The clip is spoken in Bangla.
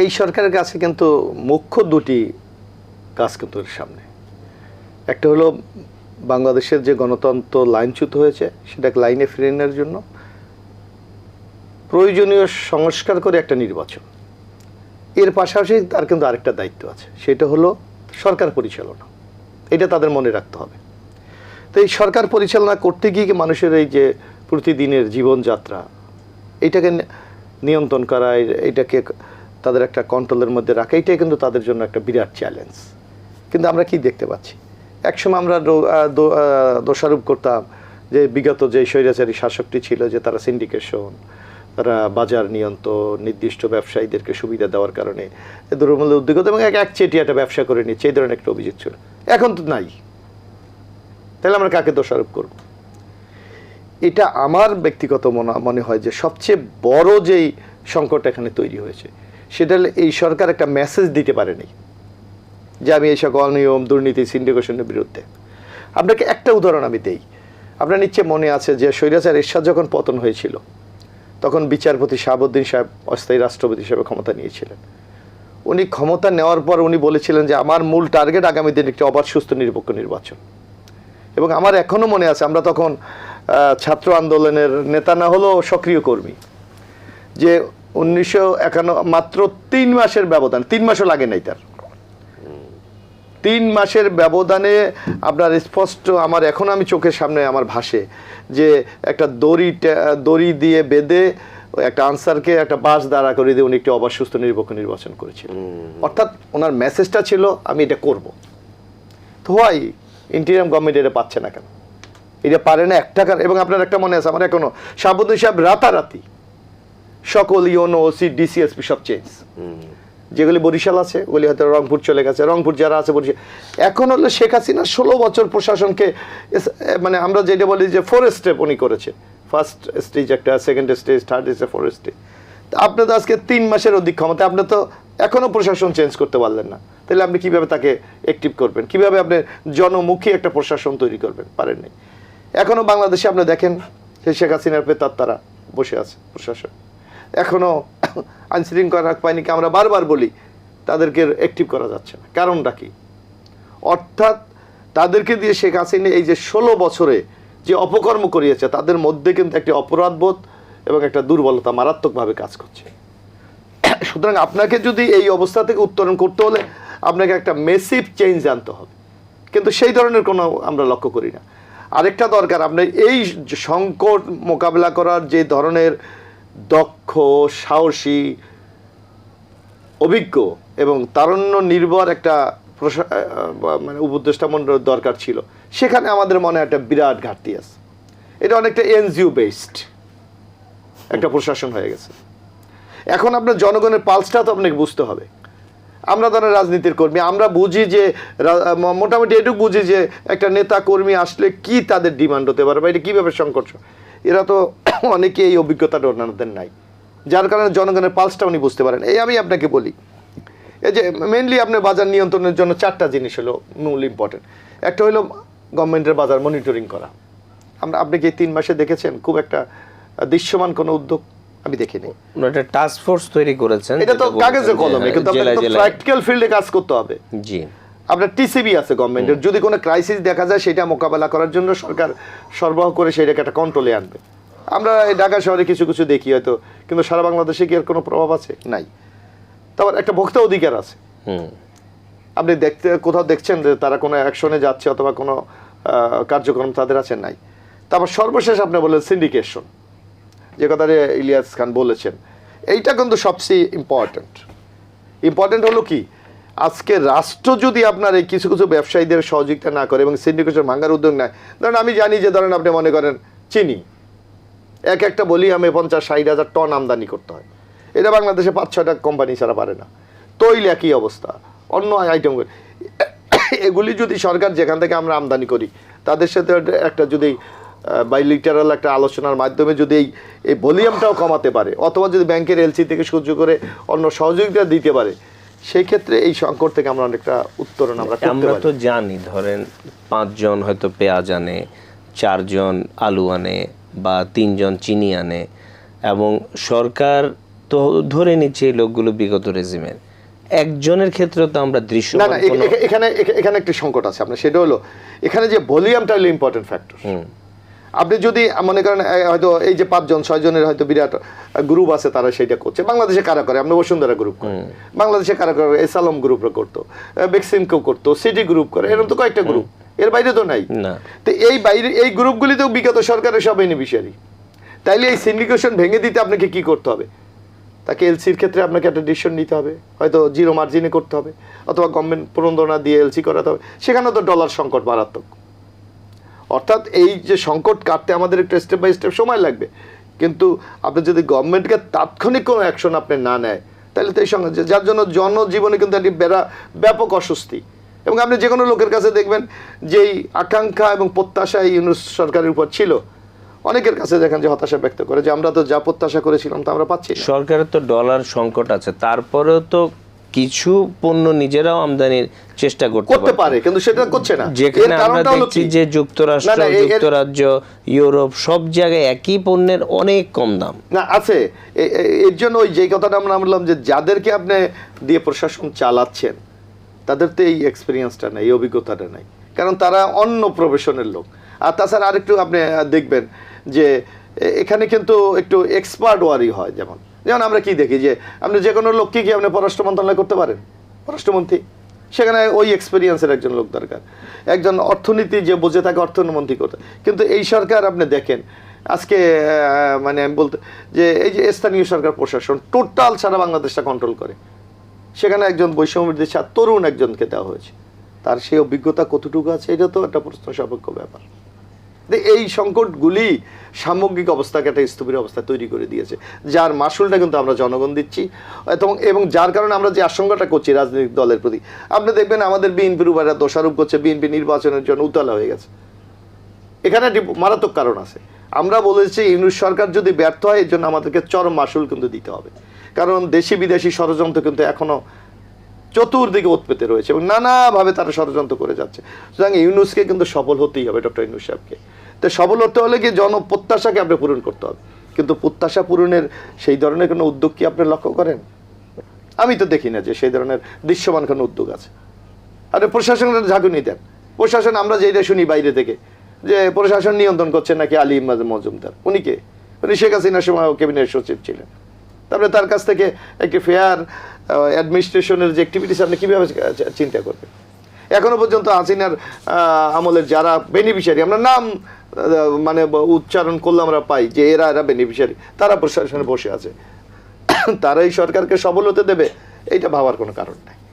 এই সরকারের কাছে কিন্তু মুখ্য দুটি কাজ কিন্তু সামনে। একটা হলো বাংলাদেশের যে গণতন্ত্র লাইনচ্যুত হয়েছে, সেটাকে লাইনে ফিরে নেওয়ার জন্য প্রয়োজনীয় সংস্কার করে একটা নির্বাচন। এর পাশাপাশি তার কিন্তু আরেকটা দায়িত্ব আছে, সেটা হলো সরকার পরিচালনা। এটা তাদের মনে রাখতে হবে। তো এই সরকার পরিচালনা করতে গিয়ে মানুষের এই যে প্রতিদিনের জীবনযাত্রা, এটাকে নিয়ন্ত্রণ করা, এটাকে তাদের একটা কন্ট্রোলের মধ্যে রাখা। এটাই কিন্তু তাদের জন্য একটা বিরাট চ্যালেঞ্জ কিন্তু আমরা কি দেখতে পাচ্ছি? একসময় আমরা দোষারোপ করতাম যে বিগত যে স্বৈরাচারী শাসকটি ছিল যে তারা সিন্ডিকেশন তারা বাজার নিয়ন্ত্রণ, নির্দিষ্ট ব্যবসায়ীদেরকে সুবিধা দেওয়ার কারণে এ দুর্মূল্য উদ্যোগতা এবং এক একটা ব্যবসা করে নিচ্ছে। এই ধরনের একটা অভিযোগ ছিল। এখন তো নাই। তাহলে আমরা কাকে দোষারোপ করব? এটা আমার ব্যক্তিগত মনে হয় যে সবচেয়ে বড় যেই সংকট এখানে তৈরি হয়েছে সেটা এই সরকার একটা মেসেজ দিতে পারেনি যে আমি এই সকল নিয়ম, দুর্নীতি সিন্ডিকেশনের বিরুদ্ধে। আপনাকে একটা উদাহরণ আমি দেই। আপনার নিশ্চয় মনে আছে যে স্বৈরাচার এরশাদ যখন পতন হয়েছিল, তখন বিচারপতি শাহাবুদ্দিন সাহেব, অস্থায়ী রাষ্ট্রপতি হিসেবে ক্ষমতা নিয়েছিলেন। উনি ক্ষমতা নেওয়ার পর উনি বলেছিলেন যে আমার মূল টার্গেট আগামী দিন একটি অবাধ সুস্থ নিরপেক্ষ নির্বাচন। এবং আমার এখনও মনে আছে, আমরা তখন ছাত্র আন্দোলনের নেতা না হলেও সক্রিয় কর্মী। যে উনিশশো একান্ন মাত্র তিন মাসের ব্যবধান। তিন মাসও লাগে নাই তার। তিন মাসের ব্যবধানে আপনার স্পষ্ট আমার এখন আমি চোখের সামনে আমার ভাসে যে একটা দড়ি দড়ি দিয়ে বেঁধে একটা আনসারকে একটা বাস দাঁড়া করে দিয়ে উনি একটি অবাধ সুস্থ নিরপেক্ষ নির্বাচন করেছিলেন। অর্থাৎ ওনার মেসেজটা ছিল আমি এটা করব। তো হয় ইন্টিরিয়াম গভর্নমেন্ট এটা পাচ্ছে না কেন? এটা পারে না একটা কারণ এবং আপনার একটা মনে আছে আমার এখনও শাহাবুদ্দিন সাহেব রাতারাতি সকল ইউনো ওসি ডিসিএসপি সব চেঞ্জ যেগুলি বরিশাল আছে ওগুলি হয়তো রংপুর চলে গেছে। রংপুর যারা আছে বরিশাল এখন হলো শেখ হাসিনা ষোলো বছর প্রশাসনকে মানে আমরা যেটা বলি যে ফোর স্টেপ উনি করেছে। ফার্স্ট স্টেজ একটা second stage third stage four stage আপনি তো আজকে তিন মাসের অধিক ক্ষমতা আপনি তো এখনও প্রশাসন চেঞ্জ করতে পারলেন না। তাহলে আপনি কীভাবে তাকে অ্যাক্টিভ করবেন? কীভাবে আপনি জনমুখী একটা প্রশাসন তৈরি করবেন? পারেননি। এখনও বাংলাদেশে আপনি দেখেন যে শেখ হাসিনার পেতার তারা বসে আছে প্রশাসন। এখনও আইন শৃঙ্খলা বাহিনীকে আমরা বারবার বলি, তাদেরকে অ্যাক্টিভ করা যাচ্ছে না। কারণটা কি? অর্থাৎ তাদেরকে দিয়ে শেখ হাসিনা এই যে ষোলো বছরে যে অপকর্ম করিয়েছে, তাদের মধ্যে কিন্তু একটি অপরাধবোধ এবং একটা দুর্বলতা মারাত্মকভাবে কাজ করছে। সুতরাং আপনাকে যদি এই অবস্থা থেকে উত্তরণ করতে হলে আপনাকে একটা মেসিভ চেঞ্জ আনতে হবে। কিন্তু সেই ধরনের কোনো আমরা লক্ষ্য করি না। আরেকটা দরকার আপনার এই সংকট মোকাবিলা করার যে ধরনের দক্ষ, সাহসী, অভিজ্ঞ এবং তারুণ্য নির্ভর একটা মানে উপদেষ্টা মন্ডল দরকার ছিল। সেখানে আমাদের মনে একটা বিরাট ঘাটতি আছে। এটা অনেকটা এনজিও বেসড একটা প্রশাসন হয়ে গেছে। এখন আপনার জনগণের পালসটা তো আপনাকে বুঝতে হবে। আমরা তারা রাজনীতির কর্মী, আমরা বুঝি যে মোটামুটি এটুকু বুঝি যে একটা নেতা কর্মী আসলে কি তাদের ডিমান্ড হতে পারে বা এটা কীভাবে সংকট এরা তো অনেকে এই অভিজ্ঞতাটা ওনাদের নাই। যার কারণে জনগণের পালসটা উনি বুঝতে পারেন। এই আমি আপনাকে বলি এই যে মেনলি আপনার বাজার নিয়ন্ত্রণের জন্য চারটা জিনিস হলো মূল ইম্পর্টেন্ট একটা হলো গভর্নমেন্টের বাজার মনিটরিং করা। আমরা আপনি কি তিন মাসে দেখেছেন? খুব একটা দৃশ্যমান কোনো উদ্যোগ আমি দেখিনি। একটা টাস্ক ফোর্স তৈরি করেছেন এটা তো কাগজে কলমে কিন্তু আপনার প্র্যাকটিক্যাল ফিল্ডে কাজ করতে হবে। জি। আপনার টিসিবি আছে গভর্নমেন্টের যদি কোনো ক্রাইসিস দেখা যায় সেটা মোকাবেলা করার জন্য সরকার সরবরাহ করে সেটাকে একটা কন্ট্রোলে আনবে। আমরা এই ঢাকা শহরে কিছু কিছু দেখি হয়তো কিন্তু সারা বাংলাদেশে কি আর কোনো প্রভাব আছে? নাই। তারপর একটা ভোক্তা অধিকার আছে। আপনি দেখতে কোথাও দেখছেন যে তারা কোনো অ্যাকশনে যাচ্ছে অথবা কোনো কার্যক্রম তাদের আছে? নাই। তারপর সর্বশেষ আপনি বললেন সিন্ডিকেশন যে কথাটা ইলিয়াস খান বলেছেন। এইটা কিন্তু সবচেয়ে ইম্পর্ট্যান্ট ইম্পর্ট্যান্ট হলো কি? আজকে রাষ্ট্র যদি আপনার এই কিছু কিছু ব্যবসায়ীদের সহযোগিতা না করে এবং সিন্ডিকেশন ভাঙার উদ্যোগ নেয়, ধরেন আমি জানি যে ধরেন আপনি মনে করেন চিনি, এক একটা বলি আমি পঞ্চাশ, ষাট হাজার টন আমদানি করতে হয়। এটা বাংলাদেশে পাঁচ, ছয়টা কোম্পানি ছাড়া পারে না। তৈল একই অবস্থা, অন্য আইটেম এগুলি যদি সরকার যেখান থেকে আমরা আমদানি করি, তাদের সাথে একটা যদি বাইলিটারাল একটা আলোচনার মাধ্যমে যদি এই এই ভলিউমটাও কমাতে পারে, অথবা যদি ব্যাংকের এলসি থেকে সহ্য করে অন্য সহযোগিতা দিতে পারে সেই ক্ষেত্রে এই সংকট থেকে আমরা অনেকটা উত্তরণ আমরা আমরা তো জানি ধরেন পাঁচজন হয়তো পেঁয়াজ আনে চারজন আলু আনে বা তিনজন চিনি আনে এবং সরকার তো ধরে নিচ্ছে এই লোকগুলো বিগত রেজিমের একজনের ক্ষেত্রে তো আমরা দৃশ্য না এখানে এখানে একটি সংকট আছে আপনার সেটা হলো এখানে যে ভলিউমটা হলো ইম্পর্টেন্ট ফ্যাক্টর আপনি যদি মনে করেন হয়তো এই যে পাঁচজন ছয়জনের হয়তো বিরাট গ্রুপ আছে তারা সেটা করছে। বাংলাদেশে কারা করে? আপনি বসুন্ধরা গ্রুপ করে। বাংলাদেশে কারা করে? এসালম গ্রুপরা করতো। বেক্সিমকেও করতো। সিটি গ্রুপ করে। এরকম তো কয়েকটা গ্রুপ এর বাইরে তো নাই। তো এই বাইরে এই গ্রুপগুলিতেও বিগত সরকারের সব বেনিফিশিয়ারি তাইলে এই সিন্ডিকেশন ভেঙে দিতে আপনাকে কি করতে হবে? তাকে এলসির ক্ষেত্রে আপনাকে একটা ডিসিশন নিতে হবে। হয়তো জিরো মার্জিনে করতে হবে। অথবা গভর্নমেন্ট প্রণোদনা দিয়ে এলসি করাতে হবে। সেখানে তো ডলার সংকট মারাত্মক। অর্থাৎ এই যে সংকট কাটতে আমাদের একটা স্টেপ বাই স্টেপ সময় লাগবে। কিন্তু আপনি যদি গভর্নমেন্টকে তাৎক্ষণিক কোনো অ্যাকশন আপনি না নেয়, তাহলে তো এই সঙ্গে যার জন্য জনজীবনে কিন্তু একটি বেড়া, ব্যাপক অস্বস্তি। এবং আপনি যে কোনো লোকের কাছে দেখবেন যেই আকাঙ্ক্ষা এবং প্রত্যাশা এই ইউনুস সরকারের উপর ছিল, অনেকের কাছে দেখেন যে হতাশা ব্যক্ত করে যে আমরা তো যা প্রত্যাশা করেছিলাম তা আমরা পাচ্ছি সরকারের তো ডলার সংকট আছে, তারপরেও তো কিছু পণ্য নিজেরাও আমদানির চেষ্টা করতে পারে। কিন্তু সেটা করছে না। যেখানে আমরা দেখছি যে যুক্তরাষ্ট্র যুক্তরাজ্য ইউরোপ সব জায়গায় একই পণ্যের অনেক কম দাম। না আছে। এর জন্য ওই যে কথাটা আমরা বললাম যে যাদেরকে আপনি দিয়ে প্রশাসন চালাচ্ছেন তাদের তো এই এক্সপিরিয়েন্সটা নাই এই অভিজ্ঞতাটা নাই। কারণ তারা অন্য প্রফেশনের লোক। আর তাছাড়া আরেকটু আপনি দেখবেন যে এখানে কিন্তু একটু এক্সপার্ট ওয়ারি হয় যেমন। যেমন আমরা কি দেখি যে আপনি যে কোনো লোককে কি আপনি পররাষ্ট্র মন্ত্রণালয় করতে পারেন? পররাষ্ট্রমন্ত্রী। সেখানে ওই এক্সপিরিয়েন্সের একজন লোক দরকার। একজন অর্থনীতি যে বোঝে তাকে অর্থমন্ত্রী করতে। কিন্তু এই সরকার আপনি দেখেন, আজকে মানে আমি বলতে, যে এই যে স্থানীয় সরকার প্রশাসন টোটাল সারা বাংলাদেশটা কন্ট্রোল করে। সেখানে একজন বৈষম্যবিরোধী ছাত্র, তরুণ একজনকে দেওয়া হয়েছে। তার সেই অভিজ্ঞতা কতটুকু আছে, এটা তো একটা প্রশ্ন সাপেক্ষ ব্যাপার। এই সংকটগুলি সামগ্রিক অবস্থাকে একটা স্থবির অবস্থা তৈরি করে দিয়েছে। যার মাসুলটা কিন্তু আমরা জনগণ দিচ্ছি। এবং এবং যার কারণে আমরা যে আশঙ্কাটা করছি রাজনৈতিক দলের প্রতি, আপনি দেখবেন আমাদের বিএনপির উপর দোষারোপ করছে বিএনপি নির্বাচনের জন্য উতলা হয়ে গেছে। এখানে একটি মারাত্মক কারণ আছে। আমরা বলেছি ইউনুস সরকার যদি ব্যর্থ হয় এর জন্য আমাদেরকে চরম মাসুল কিন্তু দিতে হবে। কারণ দেশি বিদেশি ষড়যন্ত্র কিন্তু এখনও চতুর্দিকে উৎপেতে রয়েছে এবং নানাভাবে তারা ষড়যন্ত্র করে যাচ্ছে। সুতরাং ইউনুসকে কিন্তু সফল হতেই হবে ডক্টর ইউনুস সাহেবকে। তো সফল হতে হলে কি জন প্রত্যাশাকে আপনি পূরণ করতে হবে। কিন্তু প্রত্যাশা পূরণের সেই ধরনের কোনো উদ্যোগ কি আপনি লক্ষ্য করেন? আমি তো দেখি না যে সেই ধরনের দৃশ্যমান কোনো উদ্যোগ আছে। আরে প্রশাসনের ঝাঁকুনি দেন। প্রশাসন, আমরা যেটা শুনি বাইরে থেকে, যে প্রশাসন নিয়ন্ত্রণ করছে নাকি আলী ইমাদ মজুমদার? উনি কে? উনি শেখ হাসিনার সময় ক্যাবিনেট সচিব ছিলেন। তারপরে তার কাছ থেকে একটি ফেয়ার অ্যাডমিনিস্ট্রেশনের যে অ্যাক্টিভিটিস আপনি কীভাবে চিন্তা করবেন? এখনও পর্যন্ত হাসিনার আমলের যারা বেনিফিশিয়ারি আমরা নাম মানে উচ্চারণ করলে আমরা পাই যে এরা এরা বেনিফিশিয়ারি তারা প্রশাসনে বসে আছে। তারাই সরকারকে সবল হতে দেবে, এইটা ভাবার কোনো কারণ নাই।